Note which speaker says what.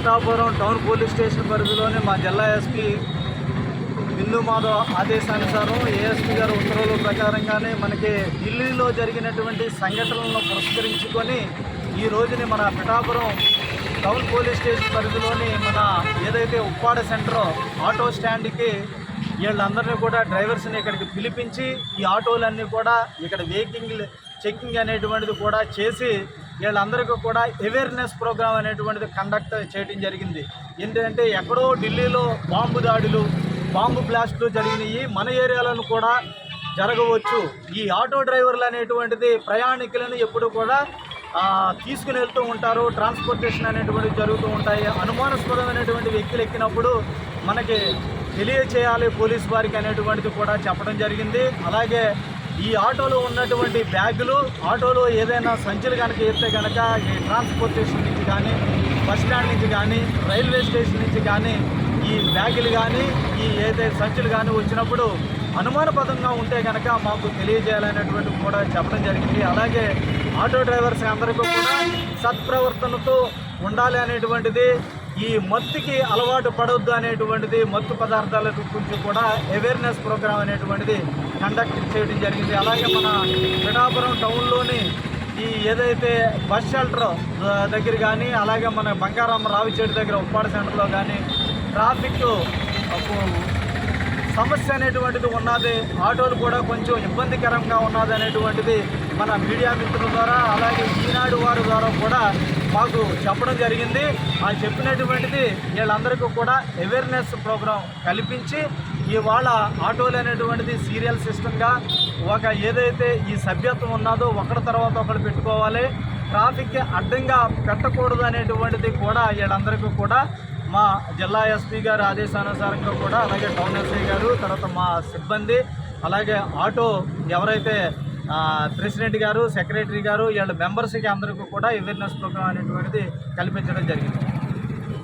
Speaker 1: Pithapuram town police station పరిధిలోని మా జిల్లా ఎస్పీ బిందు మాధవ్ ఆదేశానుసారం ఏఎస్పీ గారు ఉత్తర్వుల ప్రకారంగానే మనకి ఢిల్లీలో జరిగినటువంటి సంఘటనలను పురస్కరించుకొని ఈ రోజుని మన పిఠాపురం టౌన్ పోలీస్ స్టేషన్ పరిధిలోని మన ఏదైతే ఉప్పాడ సెంటర్ ఆటో స్టాండ్కి వీళ్ళందరినీ కూడా డ్రైవర్స్ని ఇక్కడికి పిలిపించి ఈ ఆటోలన్నీ కూడా ఇక్కడ వెహికింగ్ చెక్కింగ్ అనేటువంటిది కూడా చేసి వీళ్ళందరికీ కూడా అవేర్నెస్ ప్రోగ్రామ్ అనేటువంటిది కండక్ట్ చేయడం జరిగింది. ఏంటంటే ఎక్కడో ఢిల్లీలో బాంబు దాడులు బాంబు బ్లాస్ట్లు జరిగినాయి. మన ఏరియాలను కూడా జరగవచ్చు. ఈ ఆటో డ్రైవర్లు అనేటువంటిది ప్రయాణికులను ఎప్పుడు కూడా తీసుకుని వెళ్తూ ఉంటారు. ట్రాన్స్పోర్టేషన్ అనేటువంటివి జరుగుతూ ఉంటాయి. అనుమానాస్పదమైనటువంటి వ్యక్తులు ఎక్కినప్పుడు మనకి తెలియచేయాలి. పోలీస్ వారికి అనేటువంటిది కూడా చెప్పడం జరిగింది. అలాగే ఈ ఆటోలో ఉన్నటువంటి బ్యాగులు ఆటోలో ఏదైనా సంచులు కనుక ఎత్తే కనుక ఈ ట్రాన్స్పోర్టేషన్ నుంచి కానీ బస్ స్టాండ్ నుంచి కానీ రైల్వే స్టేషన్ నుంచి కానీ ఈ బ్యాగులు కానీ ఈ ఏదైతే సంచులు కానీ వచ్చినప్పుడు అనుమానపదంగా ఉంటే కనుక మాకు తెలియజేయాలనేటువంటి కూడా చెప్పడం జరిగింది. అలాగే ఆటో డ్రైవర్స్ అందరికీ కూడా సత్ప్రవర్తనతో ఉండాలి అనేటువంటిది ఈ మత్తుకి అలవాటు పడవద్దు అనేటువంటిది మత్తు పదార్థాల గురించి కూడా అవేర్నెస్ ప్రోగ్రామ్ అనేటువంటిది కండక్ట్ చేయడం జరిగింది. అలాగే మన పిఠాపురం టౌన్లోని ఈ ఏదైతే బస్ షెల్టర్ దగ్గర కానీ అలాగే మన బంగారం రావిచేటి దగ్గర ఉప్పాడ సెంటర్లో కానీ ట్రాఫిక్ సమస్య అనేటువంటిది ఉన్నది. ఆటోలు కూడా కొంచెం ఇబ్బందికరంగా ఉన్నది అనేటువంటిది మన మీడియా మిత్రుల ద్వారా అలాగే ఈనాడు వారి ద్వారా కూడా మాకు చెప్పడం జరిగింది. ఆ చెప్పినటువంటిది వీళ్ళందరికీ కూడా అవేర్నెస్ ప్రోగ్రాం కల్పించి ఇవాళ ఆటోలు అనేటువంటిది సీరియల్ సిస్టమ్గా ఒక ఏదైతే ఈ సభ్యత్వం ఉన్నదో ఒకరి తర్వాత ఒకరు పెట్టుకోవాలి. ట్రాఫిక్కి అడ్డంగా పెట్టకూడదు అనేటువంటిది కూడా వీళ్ళందరికీ కూడా మా జిల్లా ఎస్పీ గారి ఆదేశానుసారంగా కూడా అలాగే టౌన్ ఎస్పీ గారు తర్వాత మా సిబ్బంది అలాగే ఆటో ఎవరైతే ప్రెసిడెంట్ గారు సెక్రటరీ గారు వీళ్ళ మెంబర్స్కి అందరికీ కూడా అవేర్నెస్ ప్రోగ్రామ్ అనేటువంటిది కల్పించడం జరిగింది.